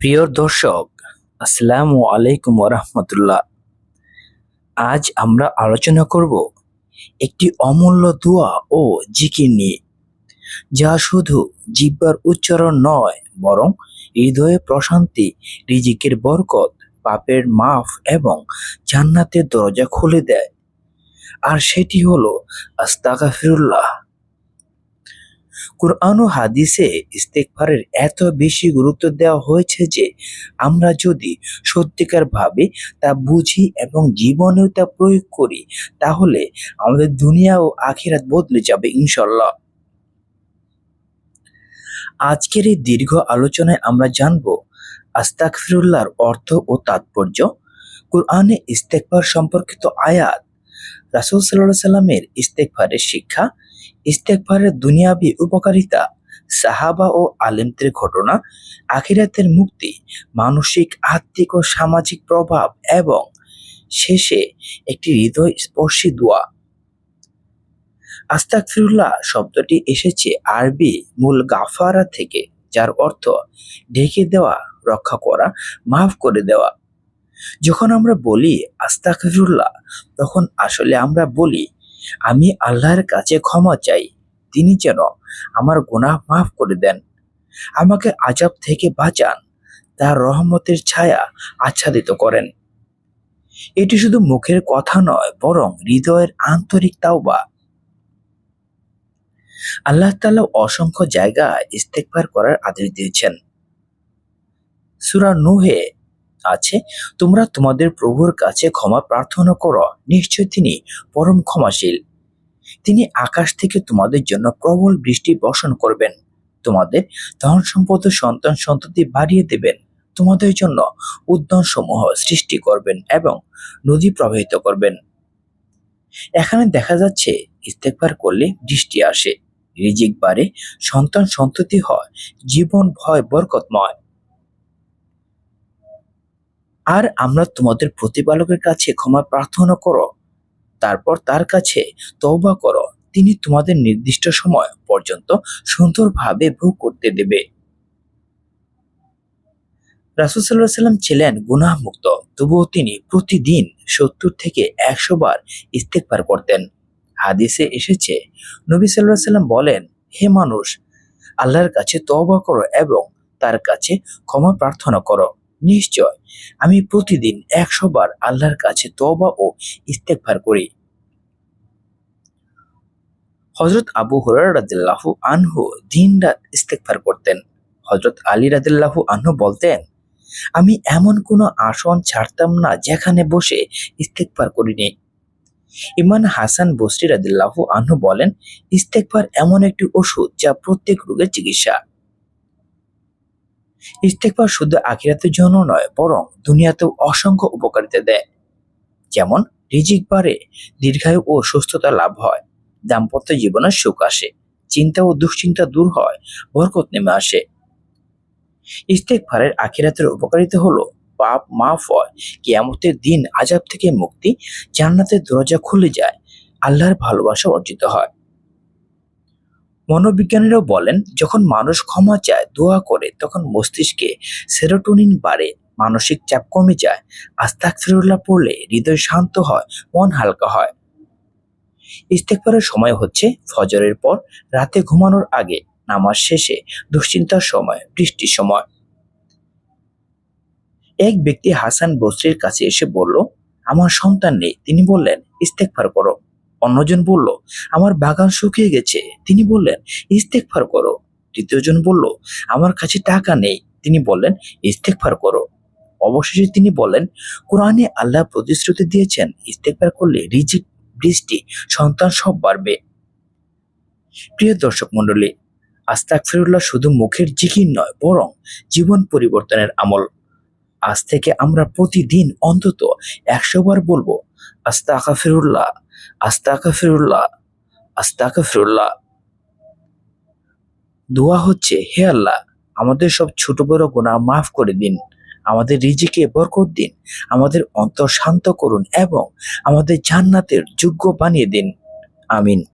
প্রিয় দর্শক, আসসালামু আলাইকুম রহমতুল্লাহ আজ আমরা আলোচনা করব একটি অমূল্য দোয়া ও জিকির নিয়ে, যা শুধু জিব্বার উচ্চারণ নয়, বরং হৃদয়ে প্রশান্তি, রিজিকের বরকত, পাপের মাফ এবং জান্নাতের দরজা খুলে দেয়। আর সেটি হলো আস্তাগাফিরুল্লাহ। কুরআন ও হাদিসে ইস্তেকফারের এত বেশি গুরুত্ব দেওয়া হয়েছে যে, আমরা যদি সত্যিকার ভাবে তা বুঝি এবং জীবনেও তা প্রয়োগ করি, তাহলে আমাদের দুনিয়া ও আখিরাত বদলে যাবে ইনশাল্লাহ আজকের এই দীর্ঘ আলোচনায় আমরা জানব আস্তাকফিরুল্লাহর অর্থ ও তাৎপর্য, কোরআনে ইস্তেকফার সম্পর্কিত আয়াত, রাসূল সাল্লাল্লাহু সাল্লামের ইস্তেকফারের শিক্ষা ইস্তেকফারের দুনিয়াবি উপকারিতা, সাহাবা ও আলেমদের ঘটনা, আখিরাতের মুক্তি, মানসিক, আত্মিক ও সামাজিক প্রভাব এবং শেষে একটি হৃদয় স্পর্শী দোয়া। আস্তাকফিরুল্লাহ শব্দটি এসেছে আরবি মূল গাফারা থেকে, যার অর্থ ঢেকে দেওয়া, রক্ষা করা, মাফ করে দেওয়া। যখন আমরা বলি আস্তাকফিরুল্লাহ তখন আসলে আমরা বলি আমি আল্লাহর কাছে ক্ষমা চাই। তিনি যেন আমার গুনাহ মাফ করে দেন। আমাকে আজাব থেকে বাঁচান। তার রহমতের ছায়া আচ্ছাদিত করেন। এটি শুধু মুখের কথা নয়, বরং হৃদয়ের আন্তরিক তাওবা। আল্লাহ তাআলা অসংখ্য জায়গায় ইস্তেকবার করার আদেশ দিয়েছেন। সূরা নূহে আছে, তোমরা তোমাদের প্রভুর কাছে ক্ষমা প্রার্থনা করো। নিশ্চয় তিনি পরম ক্ষমাশীল। তিনি আকাশ থেকে তোমাদের জন্য প্রবল বৃষ্টি বর্ষণ করবেন। তোমাদের ধন সম্পদ সন্তান সন্ততি বাড়িয়ে দেবেন। তোমাদের জন্য উদ্যান সমূহ সৃষ্টি করবেন এবং নদী প্রবাহিত করবেন। এখানে দেখা যাচ্ছে, ইস্তেকবার করলে বৃষ্টি আসে। রিজিক বাড়ে, সন্তান সন্ততি হয়, জীবন ভয় বরকতময়। আর আমরা তোমাদের প্রতিপালকের কাছে ক্ষমা প্রার্থনা করো। তারপর তার কাছে তওবা করো। তিনি তোমাদের নির্দিষ্ট সময় পর্যন্ত সুন্দরভাবে ভোগ করতে দেবে। রাসুল সাল্লাহ সাল্লাম ছিলেন গুনাহমুক্ত, তবুও তিনি প্রতিদিন সত্তর থেকে একশো বার ইস্তেকবার করতেন। হাদিসে এসেছে, নবী সাল্লাহ সাল্লাম বলেন, হে মানুষ, আল্লাহর কাছে তওবা করো এবং তার কাছে ক্ষমা প্রার্থনা করো। নিশ্চয়। আমি প্রতিদিন একশো বার আল্লাহর কাছে তওবা ও ইস্তেকবার করি। হজরত আবু রাদিল্লাহু আনহু দিন রাত ইস্তেকবার করতেন। হজরত আলী রাদিল্লাহু আনহু বলতেন, আমি এমন কোনো আসন ছাড়তাম না যেখানে বসে ইস্তেকবার করিনি। ইমান হাসান বসরি রাদিল্লাহু আনহু বলেন ইস্তেকবার এমন একটি ওষুধ যা প্রত্যেক রোগের চিকিৎসা। ইস্তেকবার শুধু আখিরাতের জন্য নয়, বরং দুনিয়াতেও অসংখ্য উপকারিতা দেয়। যেমন, রিজিক বাড়ে, দীর্ঘায়ু ও সুস্থতা লাভ হয়, দাম্পত্য জীবনে সুখ আসে, চিন্তা ও দুশ্চিন্তা দূর হয়, বরকত নেমে আসে। ইস্তেকফারের আখিরাতের উপকারিতা হলো পাপ মাফ হয়, কিয়ামতের দিন আজাব থেকে মুক্তি, জান্নাতের দরজা খুলে যায়, আল্লাহর ভালোবাসা অর্জিত হয়। মনোবিজ্ঞানীরাও বলেন, যখন মানুষ ক্ষমা চায়, দোয়া করে, তখন মস্তিষ্কে সেরোটোনিন বাড়ে, মানসিক চাপ কমে যায় আস্তাক ফিরুল্লাহ পড়লে হৃদয় শান্ত হয়, মন হালকা হয়। ইস্তেকবারের সময় হচ্ছে ফজরের পর, রাতে ঘুমানোর আগে, নামাজ শেষে, দুশ্চিন্তার সময়, বৃষ্টির সময়। এক ব্যক্তি হাসান বসরির কাছে এসে বলল, আমার সন্তান নেই। তিনি বললেন ইস্তেকফার করো। অন্যজন বলল, আমার বাগান শুকিয়ে গেছে। তিনি বললেন, ইস্তেকফার করো। তৃতীয়জন বলল, আমার কাছে টাকা নেই। তিনি বললেন, ইস্তেকফার করো। অবশেষে তিনি বললেন, কোরআনে আল্লাহ প্রতিশ্রুতি দিয়েছেন, ইস্তেকফার করলে রিজিক, বৃষ্টি, সন্তান সব বাড়বে। প্রিয় দর্শক মন্ডলী আস্তাক ফিরুল্লাহ শুধু মুখের জিকির নয়, বরং জীবন পরিবর্তনের আমল। আজ থেকে আমরা প্রতিদিন অন্তত একশো বার বলব আস্তাকা ফিরুল্লাহ আস্তাকা ফিরুল্লাহ আস্তাকা ফিরুল্লাহ দোয়া হচ্ছে, হে আল্লাহ, আমাদের সব ছোট বড় গোনা মাফ করে দিন। আমাদের রিজিকে বরকত দিন। আমাদের অন্তর শান্ত করুন এবং আমাদের জান্নাতের যোগ্য বানিয়ে দিন। আমিন।